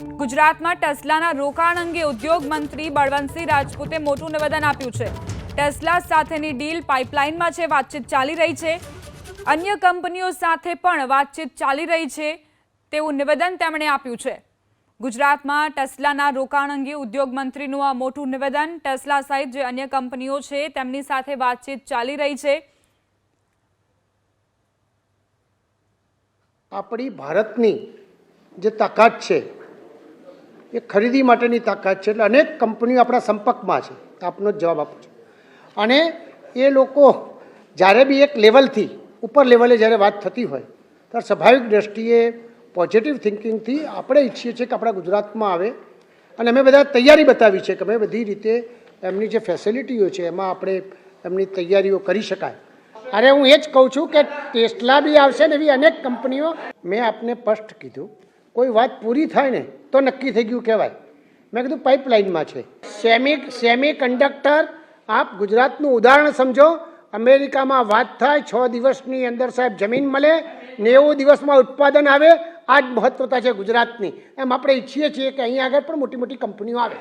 ગુજરાતમાં ટેસ્લાના રોકાણ અંગે ઉદ્યોગ મંત્રી બળવંતસિંહ રાજપૂતે મોટું નિવેદન આપ્યું છે. ટેસ્લા સાથેની ડીલ પાઇપલાઇનમાં છે, વાતચીત ચાલી રહી છે. અન્ય કંપનીઓ સાથે પણ વાતચીત ચાલી રહી છે તેવું નિવેદન તેમણે આપ્યું છે. ગુજરાતમાં ટેસ્લાના રોકાણ અંગે ઉદ્યોગ મંત્રીનું આ મોટું નિવેદન, ટેસ્લા સહિત જે અન્ય કંપનીઓ છે તેમની સાથે વાતચીત ચાલી રહી છે. આપણી ભારતની જે તાકાત છે એ ખરીદી માટેની તાકાત છે એટલે અનેક કંપનીઓ આપણા સંપર્કમાં છે. આપનો જ જવાબ આપું છું. અને એ લોકો જ્યારે બી એક લેવલથી, ઉપર લેવલે જ્યારે વાત થતી હોય ત્યારે સ્વાભાવિક દ્રષ્ટિએ પોઝિટિવ થિંકિંગથી આપણે ઈચ્છીએ છીએ કે આપણા ગુજરાતમાં આવે. અને અમે બધા તૈયારી બતાવી છે કે અમે બધી રીતે એમની જે ફેસિલિટીઓ છે, એમાં આપણે એમની તૈયારીઓ કરી શકાય. અરે હું એ જ કહું છું કે ટેસ્લા બી આવશે ને એવી અનેક કંપનીઓ, મેં આપને સ્પષ્ટ કીધું કોઈ વાત પૂરી થાય ને તો નક્કી થઈ ગયું કહેવાય. મેં કીધું પાઇપલાઇનમાં છે. સેમી સેમી કન્ડક્ટર આપ ગુજરાતનું ઉદાહરણ સમજો. અમેરિકામાં વાત થાય, છ દિવસની અંદર સાહેબ જમીન મળે, નેવું દિવસમાં ઉત્પાદન આવે આ જ મહત્વતા છે ગુજરાતની. એમ આપણે ઈચ્છીએ છીએ કે અહીંયા આગળ પણ મોટી મોટી કંપનીઓ આવે.